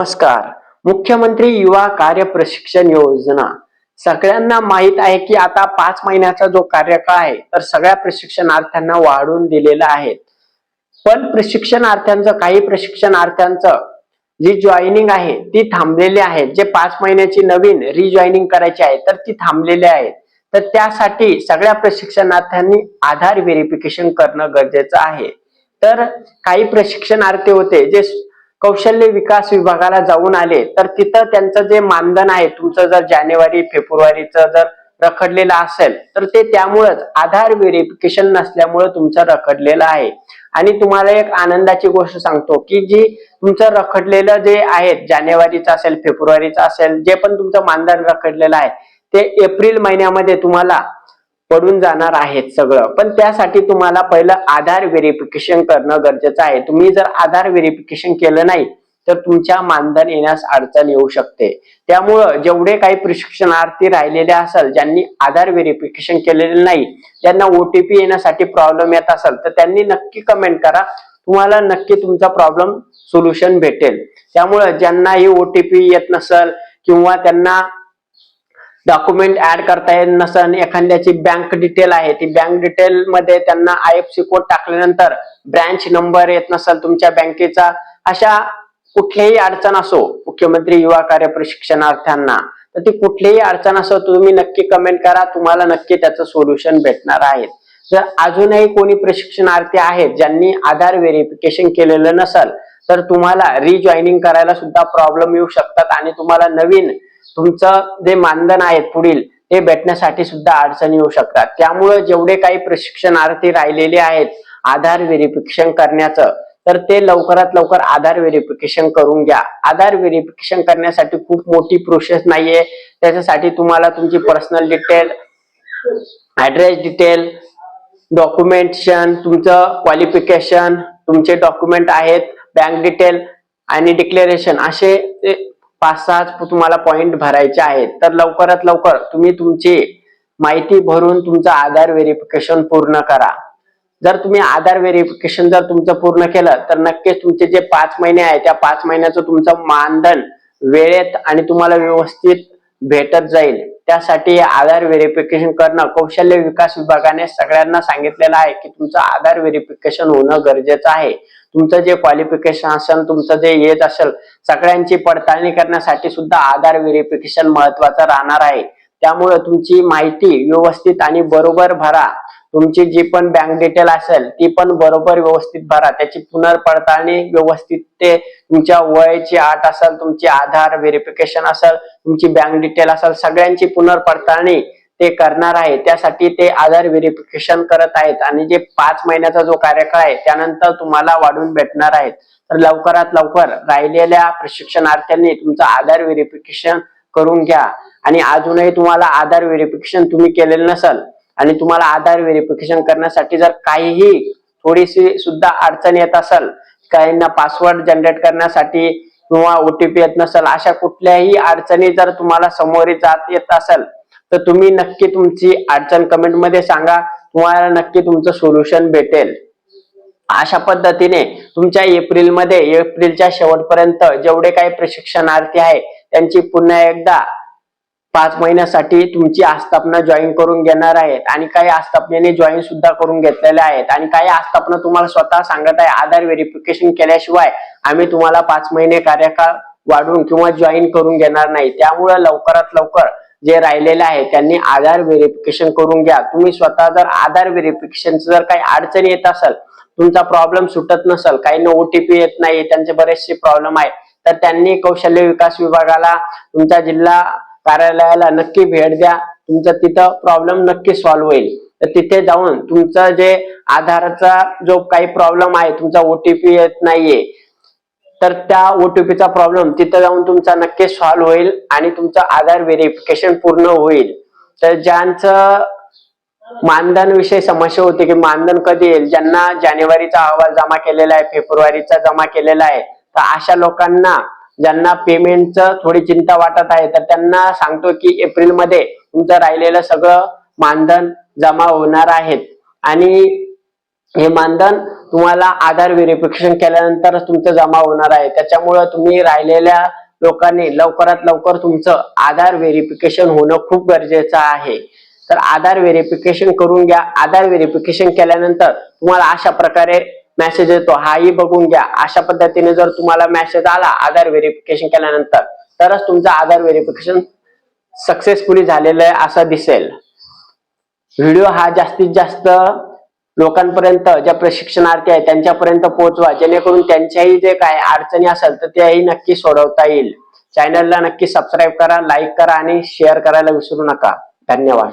नमस्कार. मुख्यमंत्री युवा कार्य प्रशिक्षण योजना. सगळ्यांना माहीत आहे की आता पाच महिन्याचा जो कार्यकाळ आहे तर सगळ्या प्रशिक्षणार्थ्यांना वाढवून दिलेला आहे. पण प्रशिक्षणार्थ्यांचं काही प्रशिक्षणार्थ्यांचं जी जॉईनिंग आहे ती थांबलेली आहे. जे पाच महिन्याची नवीन रिजॉईनिंग करायची आहे तर ती थांबलेली आहे. तर त्यासाठी सगळ्या प्रशिक्षणार्थ्यांनी आधार व्हेरिफिकेशन करणं गरजेचं आहे. तर काही प्रशिक्षणार्थी होते जे कौशल्य विकास विभागाला जाऊन आले तर तिथं त्यांचं जे मानधन आहे तुमचं जर जानेवारी फेब्रुवारीचं जर रखडलेलं असेल तर ते त्यामुळेच आधार व्हेरिफिकेशन नसल्यामुळे तुमचं रखडलेलं आहे. आणि तुम्हाला एक आनंदाची गोष्ट सांगतो की जी तुमचं रखडलेलं जे आहे जानेवारीचं असेल फेब्रुवारीचं असेल जे पण तुमचं मानधन रखडलेलं आहे ते एप्रिल महिन्यामध्ये तुम्हाला पडून जाणार आहेत सगळं. पण त्यासाठी तुम्हाला पहिलं आधार व्हेरिफिकेशन करणं गरजेचं आहे. तुम्ही जर आधार व्हेरिफिकेशन केलं नाही तर तुमच्या मानधन येण्यास अडचण येऊ शकते. त्यामुळं जेवढे काही प्रशिक्षणार्थी राहिलेले असेल ज्यांनी आधार व्हेरिफिकेशन केलेले नाही ज्यांना ओटीपी येण्यासाठी प्रॉब्लेम येत असेल तर त्यांनी नक्की कमेंट करा. तुम्हाला नक्की तुमचा प्रॉब्लेम सोल्युशन भेटेल. त्यामुळं ज्यांना ही ओटीपी येत नसल किंवा त्यांना डॉक्युमेंट ऍड करता येत नसन एखाद्याची बँक डिटेल आहे ती बँक डिटेल मध्ये त्यांना आय एफ सी कोड टाकल्यानंतर ब्रँच नंबर येत नसेल तुमच्या बँकेचा अशा कुठलीही अडचण असो मुख्यमंत्री युवा कार्य प्रशिक्षणार्थ्यांना तर ती कुठलीही अडचण असो तुम्ही नक्की कमेंट करा तुम्हाला नक्की त्याचं सोल्युशन भेटणार आहे. जर अजूनही कोणी प्रशिक्षणार्थी आहेत ज्यांनी आधार व्हेरिफिकेशन केलेलं नसल तर तुम्हाला रिजॉईनिंग करायला सुद्धा प्रॉब्लेम येऊ शकतात आणि तुम्हाला नवीन तुमचं जे मानधन आहे पुढील ते भेटण्यासाठी सुद्धा अडचणी येऊ शकतात. त्यामुळे जेवढे काही प्रशिक्षणार्थी राहिलेले आहेत आधार व्हेरिफिकेशन करण्याचं तर ते लवकरात लवकर आधार व्हेरिफिकेशन करून घ्या. आधार व्हेरिफिकेशन करण्यासाठी खूप मोठी प्रोसेस नाहीये. त्याच्यासाठी तुम्हाला तुमची personal detail address detail documentation तुमचं क्वालिफिकेशन तुमचे डॉक्युमेंट आहेत बँक डिटेल आणि डिक्लेरेशन असे पाच सहा तुम्हाला पॉइंट भरायचे आहेत. तर लवकरात लवकर तुम्ही तुमची माहिती भरून तुमचं आधार व्हेरिफिकेशन पूर्ण करा. जर तुम्ही आधार व्हेरिफिकेशन जर तुमचं पूर्ण केलं तर नक्कीच तुमचे जे पाच महिने आहे त्या पाच महिन्याचं तुमचं मानधन वेळेत आणि तुम्हाला व्यवस्थित भेटत जाईल. त्यासाठी आधार व्हेरिफिकेशन करणं कौशल्य विकास विभागाने सगळ्यांना सांगितलेलं आहे की तुमचं आधार व्हेरिफिकेशन होणं गरजेचं आहे. तुमचं जे क्वालिफिकेशन असेल तुमचं जे येत असेल सगळ्यांची पडताळणी करण्यासाठी सुद्धा आधार व्हेरिफिकेशन महत्वाचं राहणार आहे. त्यामुळे तुमची माहिती व्यवस्थित आणि बरोबर भरा. तुमची जी पण बँक डिटेल असेल ती पण बरोबर व्यवस्थित भरा. त्याची पुनर्पडताळणी व्यवस्थित ते तुमच्या वयाची आठ असेल तुमची आधार व्हेरिफिकेशन असेल तुमची बँक डिटेल असेल सगळ्यांची पुनर्पडताळणी ते करणार आहे. त्यासाठी ते आधार व्हेरिफिकेशन करत आहेत. आणि जे पाच महिन्याचा जो कार्यकाळ आहे त्यानंतर तुम्हाला वाढून भेटणार आहेत. तर लवकरात लवकर राहिलेल्या प्रशिक्षणार्थ्यांनी तुमचं आधार व्हेरिफिकेशन करून घ्या. आणि अजूनही तुम्हाला आधार व्हेरिफिकेशन तुम्ही केलेलं नसल आणि तुम्हाला आधार व्हेरिफिकेशन करण्यासाठी जर काहीही थोडीशी सुद्धा अडचण येत असेल काहींना पासवर्ड जनरेट करण्यासाठी किंवा ओटीपी येत नसेल अशा कुठल्याही अडचणी जर तुम्हाला समोर जात येत असेल तर तुम्ही नक्की तुमची अडचण कमेंटमध्ये सांगा. तुम्हाला नक्की तुमचं सोल्युशन भेटेल. अशा पद्धतीने तुमच्या एप्रिलमध्ये एप्रिलच्या शेवटपर्यंत जेवढे काही प्रशिक्षणार्थी आहे त्यांची पुन्हा एकदा पाच महिन्यासाठी तुमची आस्थापना जॉईन करून घेणार आहेत. आणि काही आस्थापनेने जॉईन सुद्धा करून घेतलेल्या आहेत. आणि काही आस्थापना तुम्हाला स्वतः सांगत आहे. आधार व्हेरिफिकेशन केल्याशिवाय आम्ही तुम्हाला पाच महिने कार्यकाळ वाढवून किंवा जॉईन करून घेणार नाही. त्यामुळे लवकरात लवकर जे राहिलेले आहे त्यांनी आधार व्हेरिफिकेशन करून घ्या. तुम्ही स्वतः जर आधार व्हेरिफिकेशन जर काही अडचणी येत असेल तुमचा प्रॉब्लेम सुटत नसेल काही ओटीपी येत नाही त्यांचे बरेचसे प्रॉब्लेम आहे तर त्यांनी कौशल्य विकास विभागाला तुमच्या जिल्हा कार्यालयाला नक्की भेट द्या. तुमचा तिथं प्रॉब्लेम नक्की सॉल्व्ह होईल. तर तिथे जाऊन तुमचं जे आधारचा जो काही प्रॉब्लेम आहे तुमचा ओटीपी येत नाहीये तर त्या ओटीपीचा प्रॉब्लेम तिथं जाऊन तुमचा नक्की सॉल्व्ह होईल आणि तुमचं आधार व्हेरिफिकेशन पूर्ण होईल. तर ज्यांचं मानधन विषयी समस्या होती की मानधन कधी येईल? ज्यांना जानेवारीचा अहवाल जमा केलेला आहे फेब्रुवारीचा जमा केलेला आहे तर अशा लोकांना ज्यांना पेमेंटचं थोडी चिंता वाटत आहे तर त्यांना सांगतो की एप्रिलमध्ये तुमचं राहिलेलं सगळं मानधन जमा होणार आहेत. आणि हे मानधन तुम्हाला आधार व्हेरिफिकेशन केल्यानंतरच तुमचं जमा होणार आहे. त्याच्यामुळं तुम्ही राहिलेल्या लोकांनी लवकरात लवकर तुमचं आधार व्हेरिफिकेशन होणं खूप गरजेचं आहे. तर आधार व्हेरिफिकेशन करून घ्या. आधार व्हेरिफिकेशन केल्यानंतर तुम्हाला अशा प्रकारे मेसेज येतो हाही बघून घ्या. अशा पद्धतीने जर तुम्हाला मेसेज आला आधार व्हेरिफिकेशन केल्यानंतर तरच तुमचं आधार व्हेरिफिकेशन सक्सेसफुली झालेलं आहे असं दिसेल. व्हिडिओ हा जास्तीत जास्त लोकांपर्यंत ज्या प्रशिक्षणार्थी आहेत त्यांच्यापर्यंत पोहोचवा. जेणेकरून त्यांच्याही जे काय अडचणी असेल तर त्याही नक्की सोडवता येईल. चॅनलला नक्की सबस्क्राईब करा लाईक करा आणि शेअर करायला विसरू नका. धन्यवाद.